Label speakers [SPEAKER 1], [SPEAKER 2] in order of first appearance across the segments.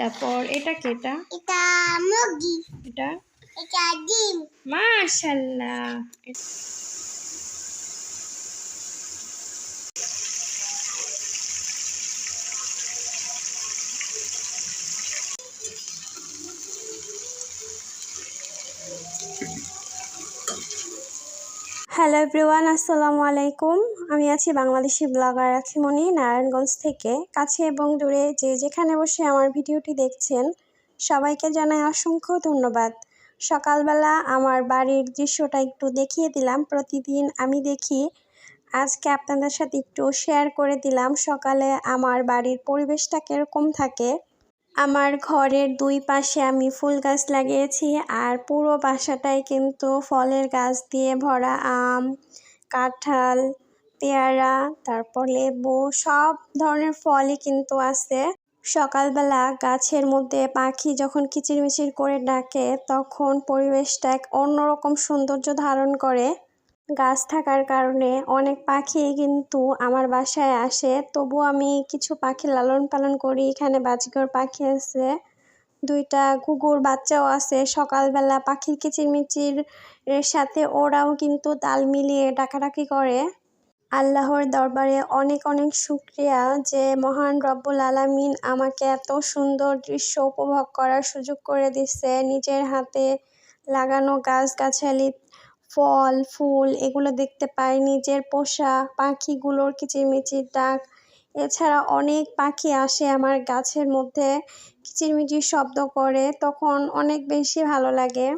[SPEAKER 1] তারপর এটা কেটা এটা
[SPEAKER 2] মুরগি।
[SPEAKER 1] এটা?
[SPEAKER 2] এটা ডিম।
[SPEAKER 1] মাশাল্লাহ। হ্যালো এভরিওয়ান আসসালামু আলাইকুম। আমি আছি বাংলাদেশি ব্লগার রাখিমণি, নারায়ণগঞ্জ থেকে। কাছে এবং দূরে যে যেখানে বসে আমার ভিডিওটি দেখছেন, সবাইকে জানাই অসংখ্য ধন্যবাদ। সকালবেলা আমার বাড়ির দৃশ্যটা একটু দেখিয়ে দিলাম, প্রতিদিন আমি দেখি। আজকে আপনাদের সাথে একটু শেয়ার করে দিলাম সকালে আমার বাড়ির পরিবেশটা কীরকম থাকে। আমার ঘরের দুই পাশে আমি ফুল গাছ লাগিয়েছি আর পুরো বাসাটাই কিন্তু ফলের গাছ দিয়ে ভরা আম, কাঁঠাল, পেয়ারা, তারপর লেবু, সব ধরনের ফলই কিন্তু আছে। সকালবেলা গাছের মধ্যে পাখি যখন কিচিরমিচির করে ডাকে, তখন পরিবেশটা এক অন্যরকম সৌন্দর্য ধারণ করে। গাছ থাকার কারণে অনেক পাখি কিন্তু আমার বাসায় আসে। তবু আমি কিছু পাখি লালন পালন করি। এখানে বাজিঘর পাখি আছে, দুইটা কুকুর বাচ্চাও আছে। সকালবেলা পাখির কিচিরমিচির এর সাথে ওরাও কিন্তু তাল মিলিয়ে ডাকাডাকি করে। আল্লাহর দরবারে অনেক অনেক শুক্রিয়া যে মহান রব্বুল আলামিন আমাকে এত সুন্দর দৃশ্য উপভোগ করার সুযোগ করে দিচ্ছে নিজের হাতে লাগানো গাছগাছালি ফল, ফুল এগুলো দেখতে পাই। নিজের পোষা পাখিগুলোর কিচিরমিচির ডাক। এছাড়া অনেক পাখি আসে আমার গাছের মধ্যে, কিচিরমিচির শব্দ করে, তখন অনেক বেশি ভালো লাগে।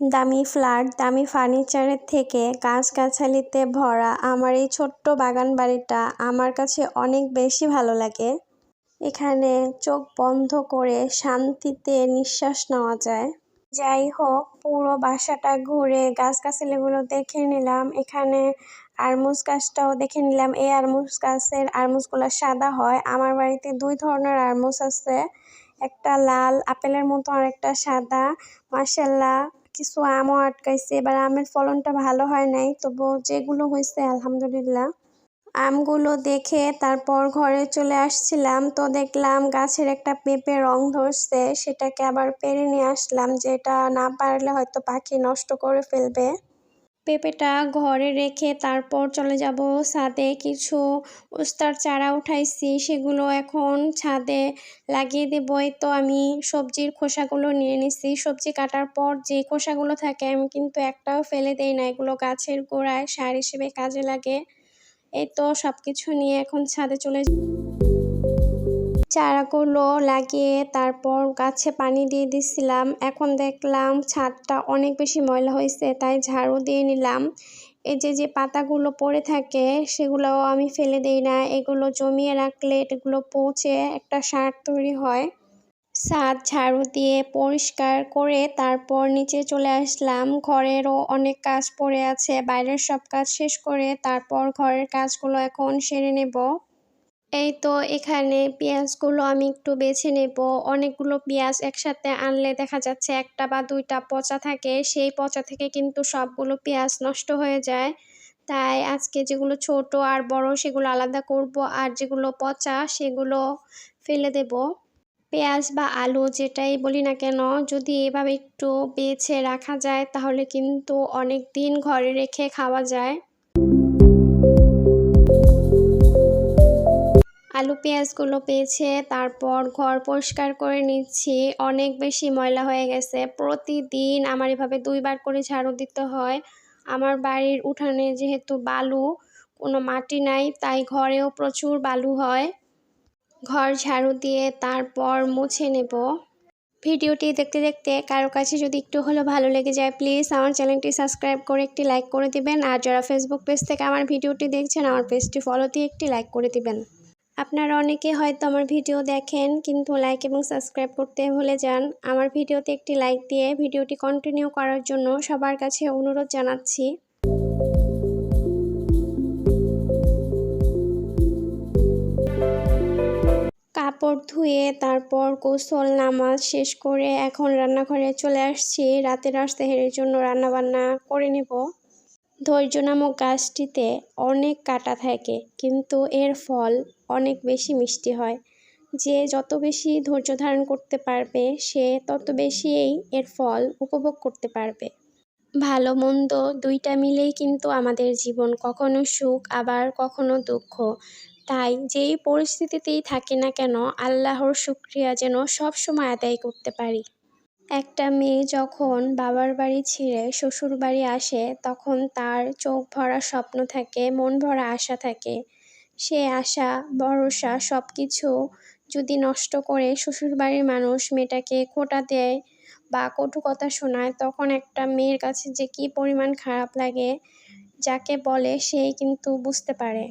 [SPEAKER 1] দামি ফ্ল্যাট, দামি ফার্নিচারের থেকে গাছগাছালিতে ভরা আমার এই ছোট্ট বাগান বাড়িটা আমার কাছে অনেক বেশি ভালো লাগে। এখানে চোখ বন্ধ করে শান্তিতে নিঃশ্বাস নেওয়া যায়। যাই হোক পুরো বাসাটা ঘুরে গাছগাছালিগুলো দেখে নিলাম। এখানে আরমুজ গাছটাও দেখে নিলাম। এই আরমুজ গাছের আরমুজগুলো সাদা হয়। আমার বাড়িতে দুই ধরনের আরমুজ আছে। একটা লাল আপেলের মতো আর একটা সাদা। মাসাল্লাহ কিছু আমও আটকাইছে। এবার আমের ফলনটা ভালো হয় নাই তবু যেগুলো হয়েছে আলহামদুলিল্লাহ। আমগুলো দেখে তারপর ঘরে চলে আসছিলাম, তো দেখলাম গাছের একটা পেঁপে রং ধরছে, সেটাকে আবার পেরে নিয়ে আসলাম, যেটা না পারলে হয়তো পাখি নষ্ট করে ফেলবে। পেঁপেটা ঘরে রেখে তারপর চলে যাব ছাদে, কিছু উস্তার চারা উঠাইছি, সেগুলো এখন ছাদে লাগিয়ে দেবো। তো আমি সবজির খোসাগুলো নিয়ে নিছি, সবজি কাটার পর যে খোসাগুলো থাকে আমি কিন্তু একটাও ফেলে দেই না, এগুলো গাছের গোড়ায় সার হিসেবে কাজে লাগে। এই তো সব কিছু নিয়ে এখন ছাদে চলে চারাগুলো লাগিয়ে তারপর গাছে পানি দিয়ে দিছিলাম। এখন দেখলাম ছাদটা অনেক বেশি ময়লা হয়েছে, তাই ঝাড়ু দিয়ে নিলাম। এই যে যে পাতাগুলো পড়ে থাকে সেগুলোও আমি ফেলে দেই না। এগুলো জমিয়ে রাখলে এগুলো পচে একটা সার তৈরি হয়। ছাদ ঝাড়ু দিয়ে পরিষ্কার করে তারপর নিচে চলে আসলাম। ঘরেরও অনেক কাজ পড়ে আছে, বাইরের সব কাজ শেষ করে তারপর ঘরের কাজগুলো এখন সেরে নেব। এই তো এখানে পেঁয়াজগুলো আমি একটু বেছে নেব। অনেকগুলো পেঁয়াজ একসাথে আনলে দেখা যাচ্ছে একটা বা দুইটা পচা থাকে, সেই পচা থেকে কিন্তু সবগুলো পেঁয়াজ নষ্ট হয়ে যায়। তাই আজকে যেগুলো ছোট আর বড় সেগুলো আলাদা করব, আর যেগুলো পচা সেগুলো ফেলে দেব। পেঁয়াজ বা আলু যেটাই বলি না কেন, যদি এভাবে একটু বেছে রাখা যায় তাহলে কিন্তু অনেক দিন ঘরে রেখে খাওয়া যায়। আলু পেঁয়াজগুলো পেয়েছে তারপর ঘর পরিষ্কার করে নিচ্ছি। অনেক বেশি ময়লা হয়ে গেছে। প্রতিদিন আমার এভাবে দুইবার করে ঝাড়ু দিতে হয়। আমার বাড়ির উঠানে যেহেতু বালু, কোনো মাটি নাই, তাই ঘরেও প্রচুর বালু হয়। ঘর ঝাড়ু দিয়ে তারপর মুছে নেব। ভিডিওটি দেখতে দেখতে কারও কাছে যদি একটু হলেও ভালো লেগে যায় প্লিজ আমার চ্যানেলটি সাবস্ক্রাইব করে একটি লাইক করে দিবেন। আর যারা ফেসবুক পেজ থেকে আমার ভিডিওটি দেখছেন, আমার পেজটি ফলো দিয়ে একটি লাইক করে দিবেন। আপনারা অনেকে হয়তো আমার ভিডিও দেখেন, কিন্তু লাইক এবং সাবস্ক্রাইব করতে ভুলে যান। আমার ভিডিওতে একটি লাইক দিয়ে ভিডিওটি কন্টিনিউ করার জন্য সবার কাছে অনুরোধ জানাচ্ছি। কাপড় ধুয়ে, তারপর গোসল, নামাজ শেষ করে এখন রান্নাঘরে চলে আসছি। রাতের সেহেরের জন্য রান্নাবান্না করে নেব। ধৈর্য নামক গাছটিতে অনেক কাটা থাকে, কিন্তু এর ফল অনেক বেশি মিষ্টি হয়। যে যত বেশি ধৈর্য ধারণ করতে পারবে, সে তত বেশিই এর ফল উপভোগ করতে পারবে। ভালো মন্দ দুইটা মিলেই কিন্তু আমাদের জীবন কখনো সুখ, আবার কখনো দুঃখ। তাই যেই পরিস্থিতিতেই থাকি না কেন, আল্লাহর শুক্রিয়া যেন সব সময় আদায় করতে পারি। একটা মেয়ে যখন বাবার বাড়ি ছেড়ে শ্বশুর বাড়ি আসে, তখন তার চোখ ভরা স্বপ্ন থাকে, মন ভরা আশা থাকে। সে আশা, ভরসা সব কিছু যদি নষ্ট করে শ্বশুর বাড়ির মানুষ মেয়েটাকে খোটা দেয় বা কটু কথা শোনায়, তখন একটা মেয়ের কাছে যে কী পরিমাণ খারাপ লাগে, যাকে বলে সেই কিন্তু বুঝতে পারে।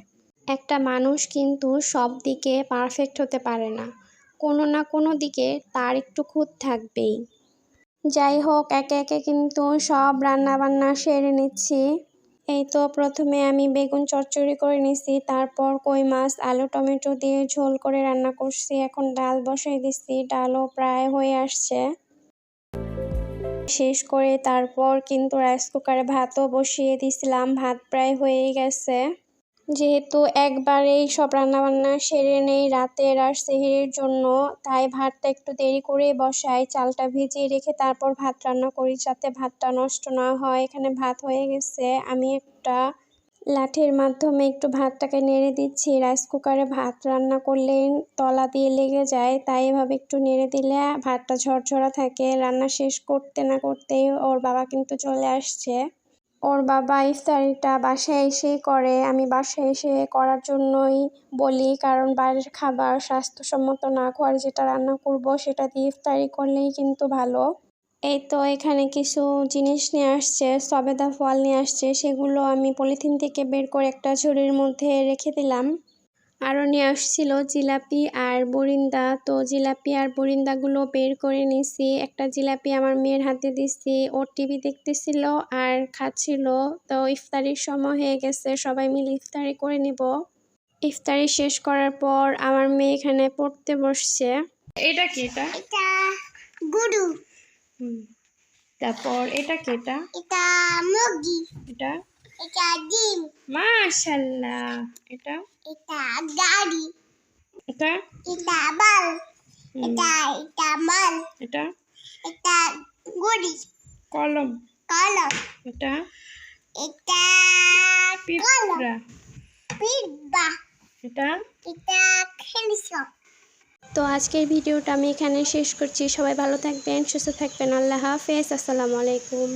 [SPEAKER 1] একটা মানুষ কিন্তু সব দিকে পারফেক্ট হতে পারে না। কোনো না কোনো দিকে তার একটু খুঁত থাকবেই। যাই হোক, একে একে কিন্তু সব রান্না বান্না সেরে নিচ্ছি। এই তো প্রথমে আমি বেগুন চচ্চড়ি করে নিছি, তারপর কই মাছ, আলু, টমেটো দিয়ে ঝোল করে রান্না করছি। এখন ডাল বসাই দিচ্ছি, ডালও প্রায় হয়ে আসছে। শেষ করে তারপর কিন্তু রাইস কুকারে ভাতও বসিয়ে দিছিলাম, ভাত প্রায় হয়েই গেছে। যেহেতু একবারেই সব রান্নাবান্না সেরে নেই, রাতের আর সেহেরির জন্য, তাই ভাতটা একটু দেরি করে বসাই। চালটা ভিজিয়ে রেখে তারপর ভাত রান্না করি যাতে ভাতটা নষ্ট না হয়। এখানে ভাত হয়ে গেছে। আমি একটা লাঠির মাধ্যমে একটু ভাতটাকে নেড়ে দিচ্ছি। রাইস কুকারে ভাত রান্না করলে তলা দিয়ে লেগে যায়, তাই এভাবে একটু নেড়ে দিলে ভাতটা ঝরঝরা থাকে। রান্না শেষ করতে না করতেই ওর বাবা কিন্তু চলে আসছে। ওর বাবা ইফতারিটা বাসায় এসেই করে। আমি বাসায় এসে করার জন্যই বলি, কারণ বাইরের খাবার স্বাস্থ্যসম্মত না ঘরে যেটা রান্না করব সেটা দিয়ে ইফতারি করলেই কিন্তু ভালো। এই তো এখানে কিছু জিনিস নিয়ে আসছে সবেদা ফল নিয়ে আসছে, সেগুলো আমি পলিথিন থেকে বের করে একটা ঝুড়ির মধ্যে রেখে দিলাম। আরও নিয়ে আসছিল জিলাপি আর বরিন্দা। তো জিলাপি আর বরিন্দাগুলো বের করে নিছি। একটা জিলাপি আমার মেয়ের হাতে দিছি ও টিভি দেখতেছিল আর খাচ্ছিল। তো ইফতারির সময় হয়ে গেছে সবাই মিলে ইফতারি করে নিব। ইফতারি শেষ করার পর আমার মেয়ে এখানে পড়তে বসছে। এটা কি এটা?
[SPEAKER 2] এটা গরু
[SPEAKER 1] তারপর এটা কি এটা?
[SPEAKER 2] এটা মুরগি।
[SPEAKER 1] এটা?
[SPEAKER 2] এটা ডিম।
[SPEAKER 1] মাশাল্লাহ। এটা?
[SPEAKER 2] এটা গাড়ি।
[SPEAKER 1] এটা?
[SPEAKER 2] এটা বল। এটা এটা মাল।
[SPEAKER 1] এটা?
[SPEAKER 2] এটা গুড়ি।
[SPEAKER 1] কলম।
[SPEAKER 2] কলম।
[SPEAKER 1] এটা?
[SPEAKER 2] এটা কলম।
[SPEAKER 1] পিঁপড়া। এটা?
[SPEAKER 2] এটা খেলিস।
[SPEAKER 1] তো আজকের ভিডিওটা আমি এখানে শেষ করছি। সবাই ভালো থাকবেন সুস্থ থাকবেন। আল্লাহ হাফেজ। আসসালামু আলাইকুম।